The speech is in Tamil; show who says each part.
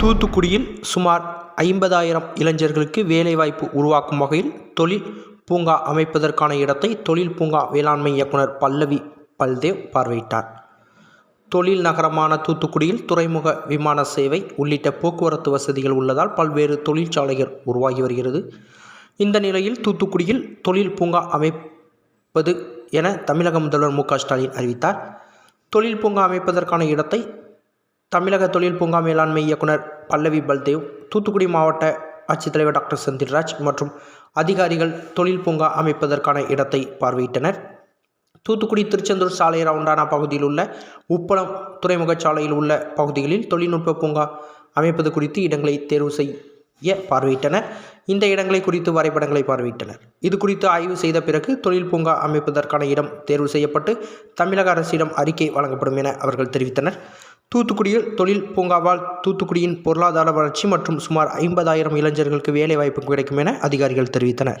Speaker 1: தூத்துக்குடியில் சுமார் ஐம்பதாயிரம் இளைஞர்களுக்கு வேலைவாய்ப்பு உருவாக்கும் வகையில் தொழில் பூங்கா அமைப்பதற்கான இடத்தை தொழில் பூங்கா வேளாண்மை இயக்குனர் பல்லவி பல்தேவ் பார்வையிட்டார். தொழில் நகரமான தூத்துக்குடியில் துறைமுக விமான சேவை உள்ளிட்ட போக்குவரத்து வசதிகள் உள்ளதால் பல்வேறு தொழிற்சாலைகள் உருவாகி வருகிறது. இந்த நிலையில் தூத்துக்குடியில் தொழில் பூங்கா அமைப்பது என தமிழக முதல்வர் மு க ஸ்டாலின் அறிவித்தார். தொழில் பூங்கா அமைப்பதற்கான இடத்தை தமிழக தொழில் பூங்கா மேலாண்மை இயக்குனர் பல்லவி பல்தேவ் தூத்துக்குடி மாவட்ட ஆட்சித்தலைவர் டாக்டர் செந்தில்ராஜ் மற்றும் அதிகாரிகள் தொழில் பூங்கா அமைப்பதற்கான இடத்தை பார்வையிட்டனர். தூத்துக்குடி திருச்செந்தூர் சாலை ரவுண்டானா பகுதியில் உள்ள உப்பளம் துறைமுக சாலையில் உள்ள பகுதிகளில் தொழில்நுட்ப பூங்கா அமைப்பது குறித்து இடங்களை தேர்வு செய்ய பார்வையிட்டனர். இந்த இடங்களை குறித்து வரைபடங்களை பார்வையிட்டனர். இது குறித்து ஆய்வு செய்த பிறகு தொழில் பூங்கா அமைப்பதற்கான இடம் தேர்வு செய்யப்பட்டு தமிழக அரசிடம் அறிக்கை வழங்கப்படும் என அவர்கள் தெரிவித்தனர். தூத்துக்குடியில் தொழில் பூங்காவால் தூத்துக்குடியின் பொருளாதார வளர்ச்சி மற்றும் சுமார் ஐம்பதாயிரம் இளைஞர்களுக்கு வேலைவாய்ப்பு கிடைக்கும் என அதிகாரிகள் தெரிவித்தனர்.